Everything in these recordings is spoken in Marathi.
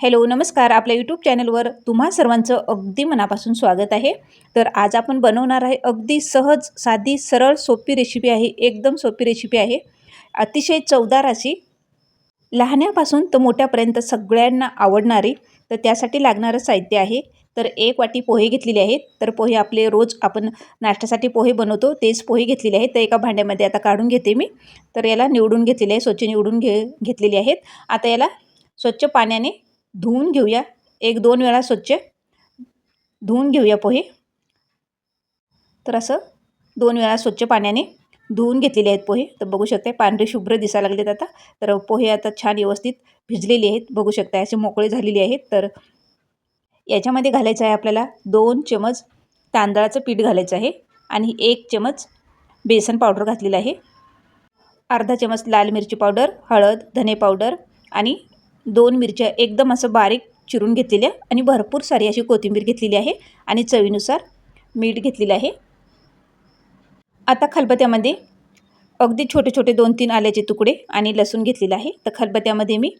हॅलो नमस्कार. आपल्या यूट्यूब चॅनलवर तुम्हा सर्वांचं अगदी मनापासून स्वागत आहे. तर आज आपण बनवणार आहे अगदी सहज साधी सरळ सोपी रेसिपी आहे. एकदम सोपी रेसिपी आहे. अतिशय चवदार अशी. लहान्यापासून तर मोठ्यापर्यंत सगळ्यांना आवडणारी तर त्यासाठी लागणारं साहित्य आहे. तर एक वाटी पोहे घेतलेले आहेत. तर पोहे आपले रोज आपण नाश्त्यासाठी पोहे बनवतो. तेच पोहे घेतलेले आहेत. तर एका भांड्यामध्ये आता काढून घेते मी. तर याला निवडून घेतलेले आहे. स्वच्छ निवडून घे घेतलेले आहेत. आता याला स्वच्छ पाण्याने धुवून घेऊया. एक दोन वेळा स्वच्छ धुवून घेऊया पोहे. तर असं दोन वेळा स्वच्छ पाण्याने धुवून घेतलेले आहेत पोहे. तर बघू शकता पांढरे शुभ्र दिसायला लागलेत आता. तर पोहे आता छान व्यवस्थित भिजलेले आहेत. बघू शकता असे मोकळे झालेले आहेत. तर याच्यामध्ये घालायचं आहे आपल्याला दोन चमच तांदळाचं पीठ घालायचं आहे आणि एक चमच बेसन पावडर घातलेलं आहे. अर्धा चमच लाल मिरची पावडर हळद धने पावडर आणि दोन मिरच्या एकदम असं बारीक चिरून घेतलेल्या आणि भरपूर सारी अशी कोथिंबीर घेतलेली आहे आणि चवीनुसार मीठ घेतलेलं आहे. आता खलबत्यामध्ये अगदी छोटे छोटे दोन तीन आल्याचे तुकडे आणि लसूण घेतलेलं आहे. तर खलबत्यामध्ये मी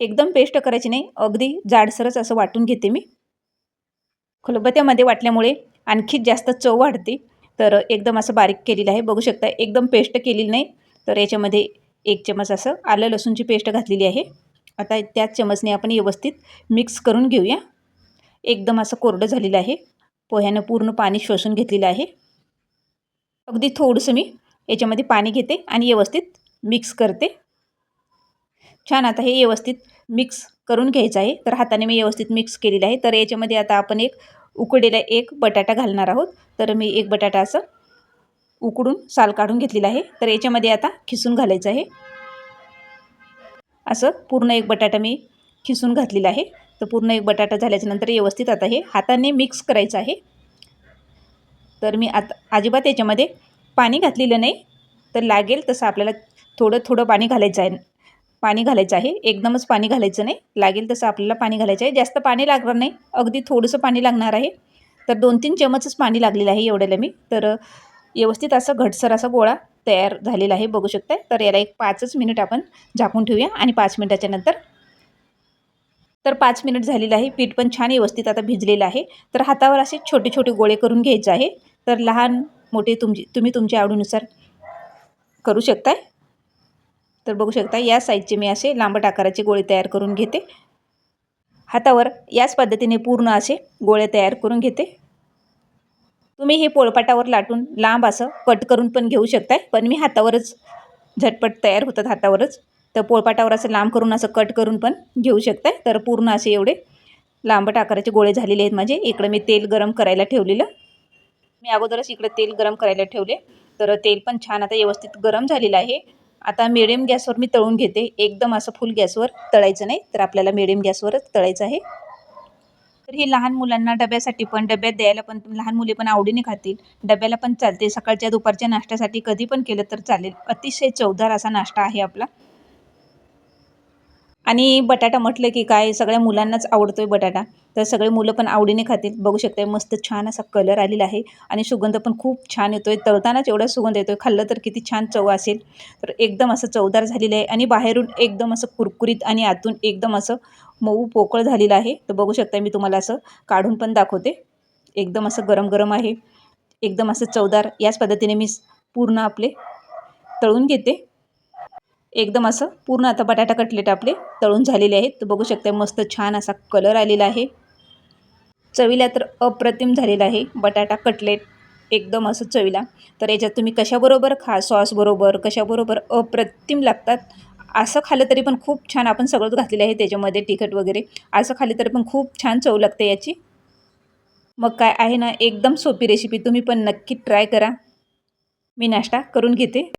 एकदम पेस्ट करायची नाही अगदी जाडसरच असं वाटून घेते मी. खलबत्यामध्ये वाटल्यामुळे आणखी जास्त चव वाढते. तर एकदम असं बारीक केलेलं आहे. बघू शकता एकदम पेस्ट केलेली नाही. तर याच्यामध्ये एक चमच असं आलं लसूणची पेस्ट घातलेली आहे. आता त्याच चमचने आपण व्यवस्थित मिक्स करून घेऊया. एकदम असं कोरडं झालेलं आहे. पोह्यानं पूर्ण पाणी शोषून घेतलेलं आहे. अगदी थोडंसं मी याच्यामध्ये पाणी घेते आणि व्यवस्थित मिक्स करते. छान आता हे व्यवस्थित मिक्स करून घ्यायचं आहे. तर हाताने मी व्यवस्थित मिक्स केलेलं आहे. तर याच्यामध्ये आता आपण एक उकडलेला एक बटाटा घालणार आहोत. तर मी एक बटाटा असं उकडून साल काढून घेतलेला आहे. तर याच्यामध्ये आता खिसून घालायचं आहे. असं पूर्ण एक बटाटा मी खिसून घातलेला आहे. तर पूर्ण एक बटाटा झाल्याच्यानंतर व्यवस्थित आता हे हाताने मिक्स करायचं आहे. तर मी आता अजिबात याच्यामध्ये पाणी घातलेलं नाही. तर लागेल तसं आपल्याला थोडं थोडं पाणी घालायचं आहे. पाणी घालायचं आहे. एकदमच पाणी घालायचं नाही. लागेल तसं आपल्याला पाणी घालायचं आहे. जास्त पाणी लागणार नाही. अगदी थोडंसं पाणी लागणार आहे. तर दोन तीन चमचच पाणी लागलेलं आहे एवढ्याला मी. तर व्यवस्थित असं घटसर असा गोळा तयार झालेला आहे बघू शकता तर याला एक पाचच मिनिट आपण झाकून ठेवूया आणि पाच मिनिटाच्या नंतर तर पाच मिनिट झालेलं आहे. पीठ पण छान व्यवस्थित आता भिजलेलं आहे. तर हातावर असे छोटे छोटे गोळे करून घ्यायचे आहे. तर लहान मोठे तुमची तुम्ही तुमच्या आवडीनुसार करू शकताय. तर बघू शकता या साईजचे मी असे लांबट आकाराचे गोळे तयार करून घेते. हातावर याच पद्धतीने पूर्ण असे गोळे तयार करून घेते. तुम्ही हे पोळपाटावर लाटून लांब असं कट करून पण घेऊ शकताय पण मी हातावरच झटपट तयार होतात हातावरच. तर पोळपाटावर असं लांब करून असं कट करून पण घेऊ शकताय. तर पूर्ण असे एवढे लांबट आकाराचे गोळे झालेले आहेत माझे. इकडं मी तेल गरम करायला ठेवलेलं. मी अगोदरच इकडं तेल गरम करायला ठेवले. तर तेल पण छान आता व्यवस्थित गरम झालेलं आहे. आता मिडियम गॅसवर मी तळून घेते. एकदम असं फुल गॅसवर तळायचं नाही तर आपल्याला मिडियम गॅसवरच तळायचं आहे. तर ही लहान मुलांना डब्यासाठी पण डब्यात द्यायला पण लहान मुले पण आवडीने खातील. डब्याला पण चालते. सकाळच्या दुपारच्या नाश्त्यासाठी कधी पण केलं तर चालेल. अतिशय चवदार असा नाश्ता आहे आपला. आणि बटाटा म्हटलं की काय सगळ्या मुलांनाच आवडतो आहे बटाटा. तर सगळे मुलं पण आवडीने खातील. बघू शकते मस्त छान असा कलर आलेला आहे. आणि सुगंध पण खूप छान येतो आहे तळतानाच एवढा सुगंध येतो आहे खाल्लं तर किती छान चव असेल. तर एकदम असं चवदार झालेलं आहे. आणि बाहेरून एकदम असं कुरकुरीत आणि आतून एकदम असं मऊ पोकळ झालेलं आहे. तर बघू शकता मी तुम्हाला असं काढून पण दाखवते. एकदम असं गरम गरम आहे. एकदम असं चवदार. याच पद्धतीने मी पूर्ण आपले तळून घेते. एकदम असं पूर्ण आता बटाटा कटलेट आपले तळून झालेले आहेत. तर बघू शकता मस्त छान असा कलर आलेला आहे. चवीला तर अप्रतिम झालेला आहे बटाटा कटलेट. एकदम असं चवीला. तर याच्यात तुम्ही कशाबरोबर खा सॉसबरोबर कशाबरोबर अप्रतिम लागतात असं खाल्लं तरी पण खूप छान आपण सगळंच घातलेलं आहे त्याच्यामध्ये तिखट वगैरे. असं खाल्लं तरी पण खूप छान चव लागते याची. मग काय आहे ना एकदम सोपी रेसिपी तुम्ही पण नक्की ट्राय करा. मी नाश्ता करून घेते.